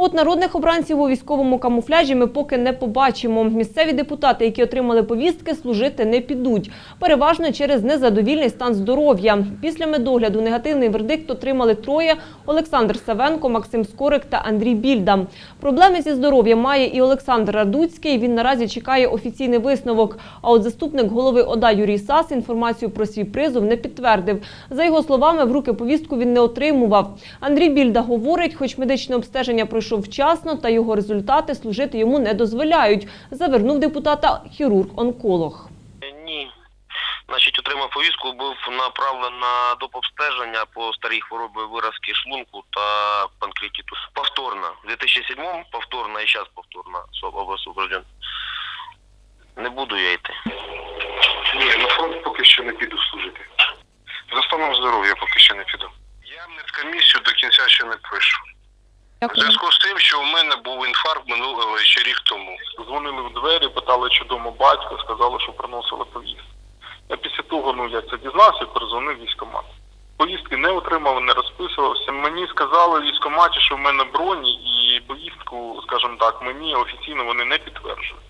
От народних обранців у військовому камуфляжі ми поки не побачимо. Місцеві депутати, які отримали повістки, служити не підуть. Переважно через незадовільний стан здоров'я. Після медогляду негативний вердикт отримали троє – Олександр Савенко, Максим Скорик та Андрій Більда. Проблеми зі здоров'ям має і Олександр Радуцький. Він наразі чекає офіційний висновок. А от заступник голови ОДА Юрій Сас інформацію про свій призов не підтвердив. За його словами, в руки повістку він не отримував. Андрій Більда говорить, хоч медичне обстеження пройшов вчасно, та його результати служити йому не дозволяють. Завернув депутата хірург-онколог. Ні. Значить, отримав повістку, був направлений на допобстеження по старій хворобі виразки шлунку та панкреатиту. Повторно. В 2007 повторно і зараз повторно освобожден. Не буду я йти. Ні, на фронт поки що не піду служити. За станом здоров'я поки що не піду. Я медкомісію до кінця ще не пройшов. В зв'язку з тим, що у мене був інфаркт минулого ще рік тому. Дзвонили в двері, питали, чи дома батько, сказали, що приносили повістку. Я після того, ну я це дізнався, перезвонив військомат. військкомат. Повістки не отримав, не розписувався. Мені сказали в військкоматі, що в мене броні і повістку, скажімо так, мені офіційно вони не підтверджують.